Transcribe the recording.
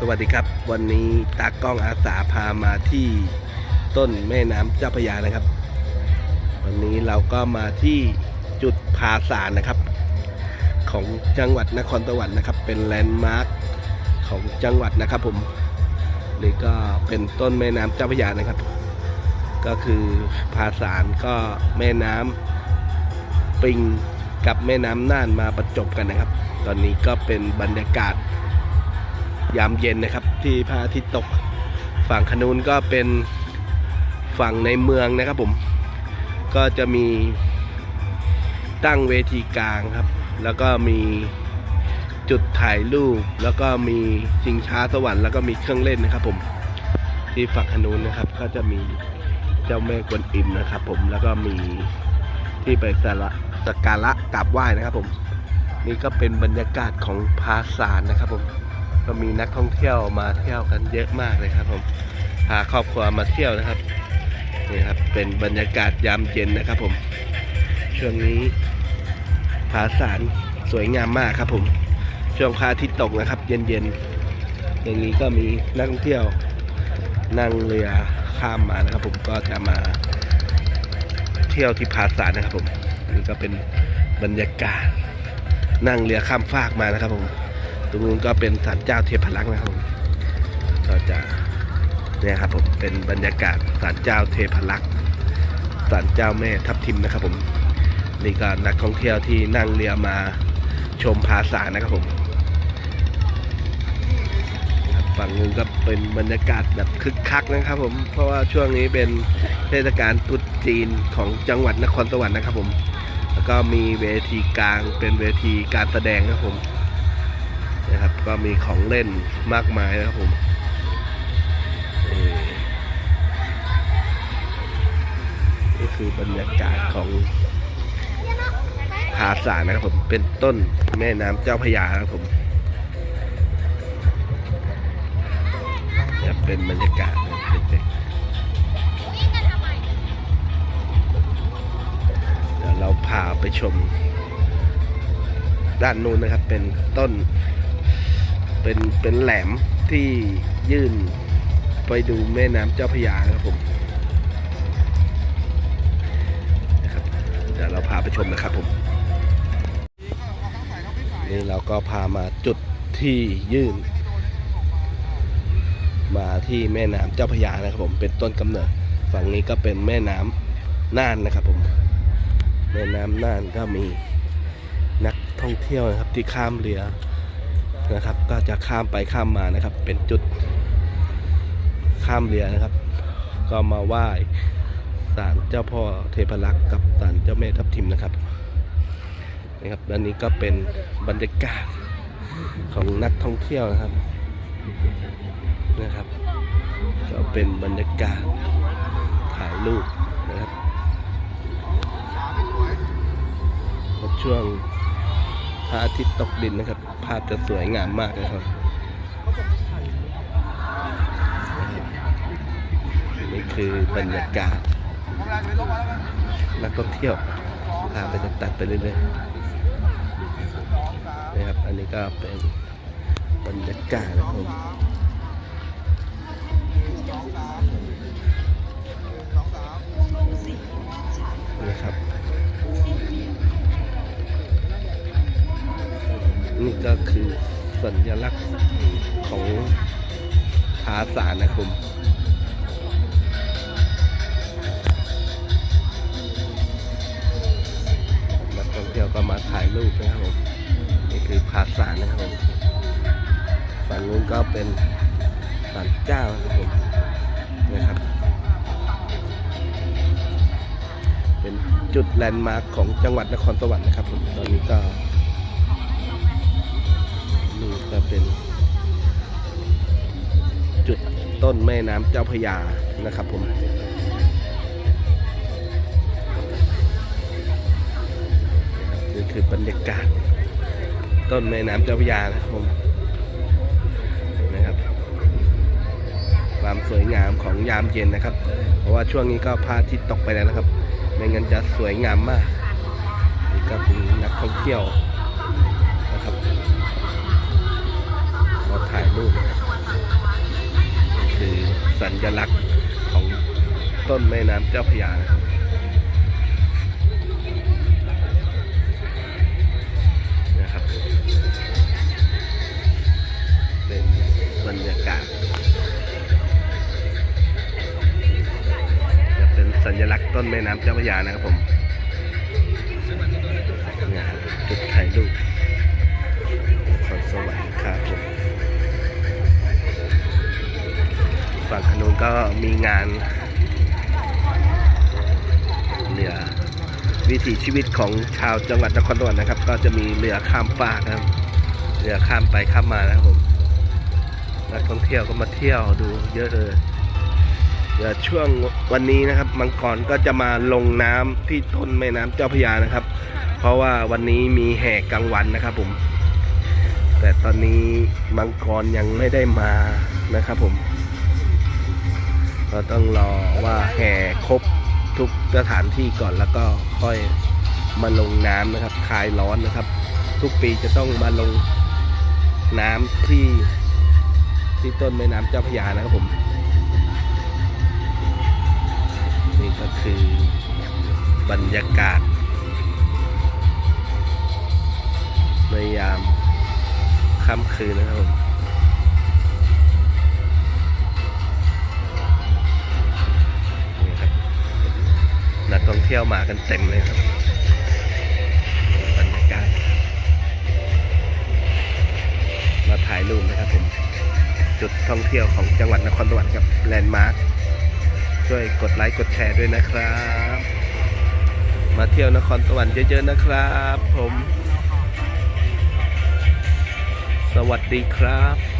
สวัสดีครับ วันนี้ตากล้องอาสาพามาที่ต้นแม่น้ำเจ้าพระยานะครับ วันนี้เราก็มาที่จุดผาสารนะครับ ของจังหวัดนครสวรรค์นะครับ เป็นแลนด์มาร์คของจังหวัดนะครับผมนี่ก็เป็นต้นแม่น้ำเจ้าพระยานะครับ ก็คือผาสารก็แม่น้ำปิงกับแม่น้ำน่านมาประจบกันนะครับ ตอนนี้ก็เป็นบรรยากาศ ยามเย็นนะครับ ที่พระอาทิตย์ตก ฝั่งขนูนก็เป็นฝั่งในเมืองนะครับผม ก็จะมีตั้งเวทีกลางครับ แล้วก็มีจุดถ่ายรูป แล้วก็มีชิงช้าสวรรค์แล้วก็มีเครื่องเล่นนะครับผม ที่ฝั่งขนูนนะครับก็จะมีเจ้าแม่กวนอิมนะครับ ผมแล้วก็มีที่ไปสระสการะกราบไหว้นะครับผม นี่ก็เป็นบรรยากาศของพาสารนะครับผม ก็มีนักท่องเที่ยวมาเที่ยวกันเยอะมากเลยครับผมพาครอบครัวมาเที่ยวนะครับนี่ครับเป็นบรรยากาศยามเย็นนะครับ ผมช่วงนี้ผาสารสวยงามมากครับ ผมช่วงพระอาทิตย์ตกนะครับ เย็นๆอย่างนี้ก็มีนักท่องเที่ยวนั่งเรือข้ามมานะครับ ผมก็จะมาเที่ยวที่ผาสารนะครับ ผมนี่ก็เป็นบรรยากาศนั่งเรือข้ามฟากมานะครับผม ตรงนู้นก็เป็นศาลเจ้าเทพรักษ์นะครับผมก็จะเนี่ยครับผมเป็นบรรยากาศศาลเจ้าเทพรักษ์ศาลเจ้าแม่ทับทิมนะครับผมนี่ก็นักท่องเที่ยวที่นั่งเรือมาชมผาสารนะครับผมฝั่งนู้นก็เป็นบรรยากาศแบบคึกคักนะครับผม เพราะว่าช่วงนี้เป็นเทศกาลตรุษจีนของจังหวัดนครสวรรค์นะครับผม แล้วก็มีเวทีกลางเป็นเวทีการแสดงนะครับผม นะครับ ก็มีของเล่นมากมายนะครับผมนี่คือบรรยากาศของผาสารนะครับผมเป็นต้นแม่น้ำเจ้าพยาครับผมจะเป็นบรรยากาศเด็กๆเดี๋ยวเราพาไปชมด้านนู้นนะครับ เป็นต้น เป็นเป็นแหลมที่ยื่นไปดูแม่น้ำเจ้าพระยานะครับผมนะครับเดี๋ยวเราพาไปชมนะครับผมนี่เราก็พามาจุดที่ยื่น มาที่แม่น้ำเจ้าพระยานะครับผมเป็นต้นกำเนิดฝั่งนี้ก็เป็นแม่น้ำน่านนะครับผมแม่น้ำน่านก็มีนักท่องเที่ยวนะครับที่ข้ามเรือ นะครับ ก็จะข้ามไปข้ามมานะครับ เป็นจุดข้ามเรือนะครับ ก็มาไหว้ศาลเจ้าพ่อเทพรักษ์กับศาลเจ้าแม่ทับทิมนะครับนะครับด้านนี้ก็เป็นบรรยากาศของนักท่องเที่ยวนะครับนะครับ ก็เป็นบรรยากาศถ่ายรูปนะครับและช่วง พระอาทิตย์ตกดินนะครับ ภาพจะสวยงามมากนะครับนี่คือบรรยากาศนักท่องเที่ยวพาไปตัดไปเรื่อยๆนะครับ อันนี้ก็เป็นบรรยากาศนะครับผมนะครับ ลักษณ์ของผาสารนะครับผมนักท่องเที่ยวก็มาถ่ายรูปนะครับผมนี่คือผาสารนะครับผมฝั่งนู้นก็เป็นศาลเจ้านะครับผมนะครับ เป็นจุดแลนด์มาร์คของจังหวัดนครสวรรค์นะครับผมตอนนี้ก็ ต้นแม่น้ำเจ้าพยานะครับผมนี่คือบรรยากาศ ต้นแม่น้ำเจ้าพยานะครับผมนไหมครับ ความสวยงามของยามเย็นนะครับ เพราะว่าช่วงนี้ก็พระอาทิตย์ตกไปแล้วนะครับ ไม่งั้นจะสวยงามมากนี่ก็คือนักท่องเที่ยวนะครับมาถ่ายรูปนะครับ สัญลักษณ์ของต้นแม่น้ำเจ้าพระยานะครับนะครับ เป็นบรรยากาศจะเป็นสัญลักษณ์ต้นแม่น้ำเจ้าพระยานะครับผมเนี่ยครับจุดถ่ายรูปขอนสวรรค์ครับผม ฝั่งขนุนก็มีงานเรือวิถีชีวิตของชาวจังหวัดนครสวรรค์นะครับ ก็จะมีเรือข้ามฟากนะครับเรือข้ามไปข้ามมานะครับผมนักท่องเที่ยวก็มาเที่ยวดูเยอะเลยเดี๋ยวช่วงวันนี้นะครับมังกรก็จะมาลงน้ำที่ต้นแม่น้ำเจ้าพระยานะครับ เพราะว่าวันนี้มีแห่กลางวันนะครับผม แต่ตอนนี้มังกรยังไม่ได้มานะครับผม เราต้องรอว่าแห่ครบทุกสถานที่ก่อนแล้วก็ค่อยมาลงน้ำนะครับคลายร้อนนะครับ ทุกปีจะต้องมาลงน้ำที่ที่ต้นแม่น้ำเจ้าพยานะครับผม นี่ก็คือบรรยากาศในยามค่ำคืนนะครับผม นักท่องเที่ยวมากันเต็มเลยครับบรรยากาศมาถ่ายรูปนะครับผมจุดท่องเที่ยวของจังหวัดนครสวรรค์กับแลนด์มาร์คช่วยกดไลค์กดแชร์ด้วยนะครับ มาเที่ยวนครสวรรค์เยอะๆนะครับ ผม สวัสดีครับ